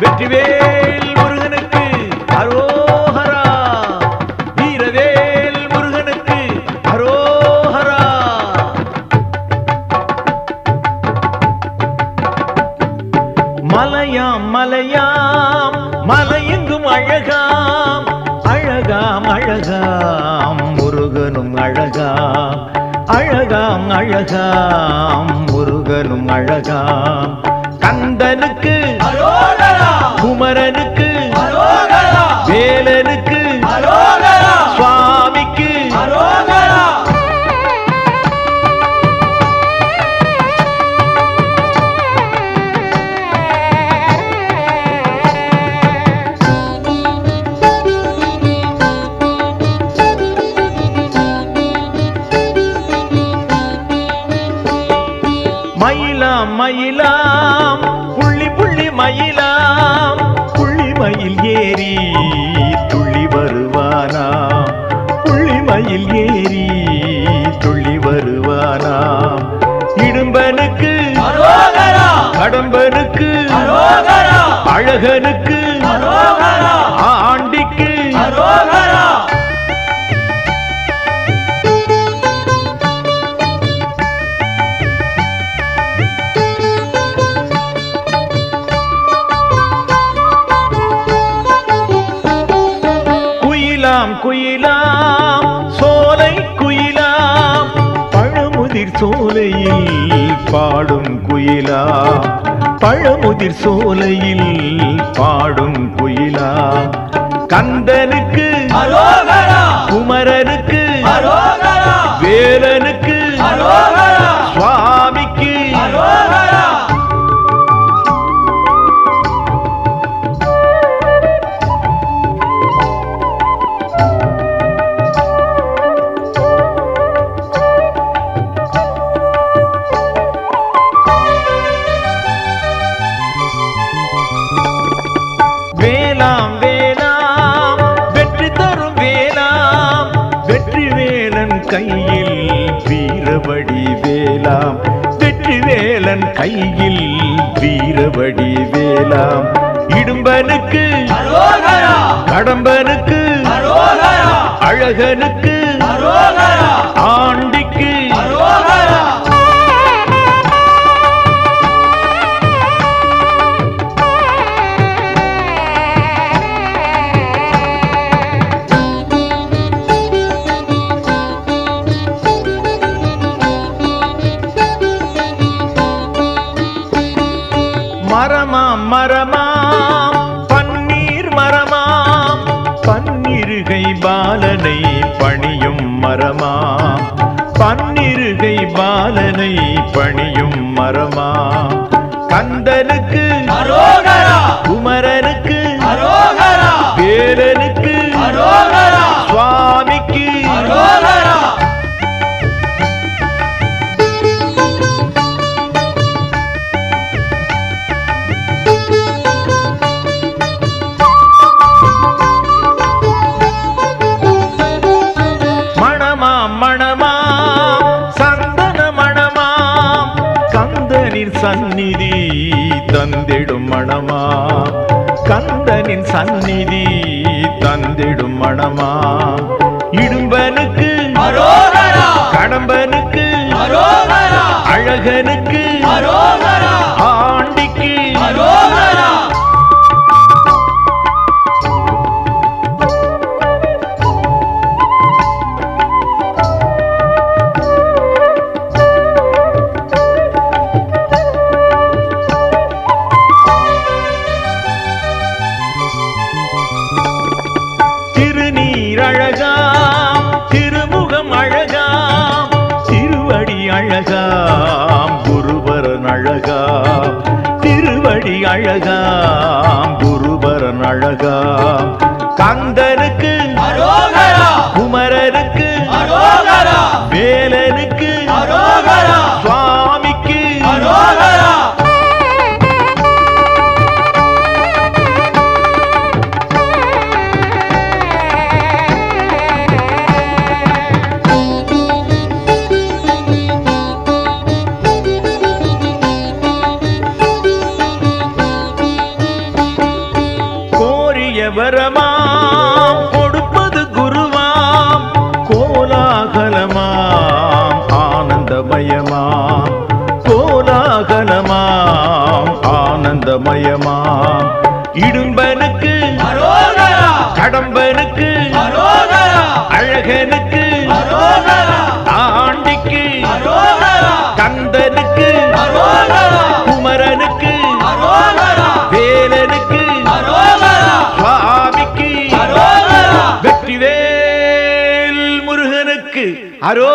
வெற்றிவேல் அழகாம் அழகாம் முருகனும் அழகாம். கந்தனுக்கு குமரனுக்கு மயிலாம் மயிலாம் புள்ளி புள்ளி மயிலாம் புள்ளி மயில் ஏறி துள்ளி வருவானாம். புள்ளி மயில் ஏறி துள்ளி வருவானாம். இடும்பனுக்கு கடம்பனுக்கு அழகனுக்கு குயிலாம் சோலை குயிலாம் பழமுதிர் சோலையில் பாடும் குயிலாம். பழமுதிர் சோலையில் பாடும் குயிலாம். கந்தனுக்கு குமரனுக்கு வேலன் கையில் வீரபடி வேலாம் இடும்பனுக்கு கடம்பனுக்கு அழகனுக்கு மரமாம் பன்னீர் மரமாம் பன்னிருகை பாலனை பணியும் மரமாம் பன்னிருகை பாலனை பணியும் மரமாம் கந்தனின் சந்நிதி தந்திடும் மணமா இடும்பனுக்கு கடம்பனுக்கு அழகனுக்கு அழகா. கந்தனுக்கு அழகனுக்கு அழகனுக்கு தாண்டிக்கு கந்தனுக்கு குமரனுக்கு வேலனுக்கு சுவாமிக்கு வெற்றிவேல் முருகனுக்கு அரோ